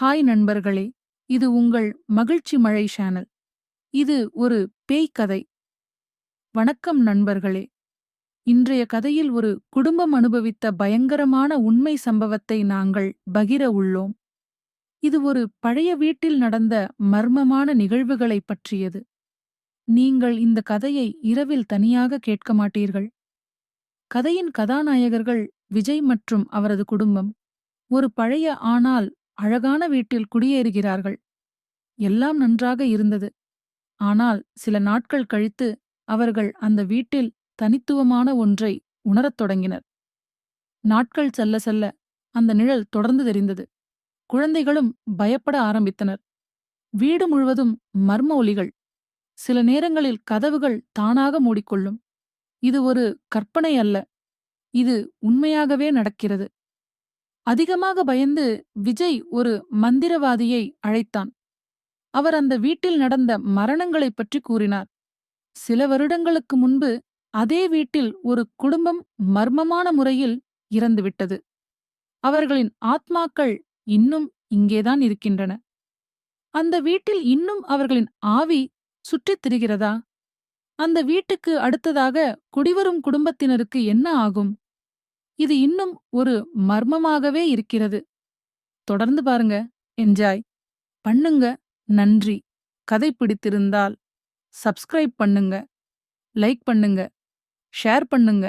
Hi நண்பர்களே இது உங்கள் மகிழ்ச்சி மழை சேனல். இது ஒரு பேய் கதை. வணக்கம் நண்பர்களே. இன்றைய கதையில் ஒரு குடும்பம் அனுபவித்த பயங்கரமான உண்மை சம்பவத்தை நாங்கள் பகிர உள்ளோம். இது ஒரு பழைய வீட்டில் நடந்த மர்மமான நிகழ்வுகளைப் பற்றியது. நீங்கள் இந்த கதையை இரவில் தனியாக கேட்க மாட்டீர்கள். கதையின் கதாநாயகர்கள் விஜய் மற்றும் அவரது குடும்பம். ஒரு பழைய ஆனால் அழகான வீட்டில் குடியேறுகிறார்கள். எல்லாம் நன்றாக இருந்தது. ஆனால் சில நாட்கள் கழித்து அவர்கள் அந்த வீட்டில் தனித்துவமான ஒன்றை உணரத் தொடங்கினர். நாட்கள் செல்ல செல்ல அந்த நிழல் தொடர்ந்து தெரிந்தது. குழந்தைகளும் பயப்பட ஆரம்பித்தனர். வீடு முழுவதும் மர்ம ஒலிகள். சில நேரங்களில் கதவுகள் தானாக மூடிக்கொள்ளும். இது ஒரு கற்பனை அல்ல. இது உண்மையாகவே நடக்கிறது. அதிகமாக பயந்து விஜய் ஒரு மந்திரவாதியை அழைத்தான். அவர் அந்த வீட்டில் நடந்த மரணங்களைப் பற்றி கூறினார். சில வருடங்களுக்கு முன்பு அதே வீட்டில் ஒரு குடும்பம் மர்மமான முறையில் இறந்துவிட்டது. அவர்களின் ஆத்மாக்கள் இன்னும் இங்கேதான் இருக்கின்றன. அந்த வீட்டில் இன்னும் அவர்களின் ஆவி சுற்றித் திரிகிறதா? அந்த வீட்டுக்கு அடுத்ததாக குடிவரும் குடும்பத்தினருக்கு என்ன ஆகும்? இது இன்னும் ஒரு மர்மமாகவே இருக்கிறது. தொடர்ந்து பாருங்க. என்ஜாய் பண்ணுங்க. நன்றி. கதை பிடித்திருந்தால் சப்ஸ்கிரைப் பண்ணுங்க. லைக் பண்ணுங்க. ஷேர் பண்ணுங்க.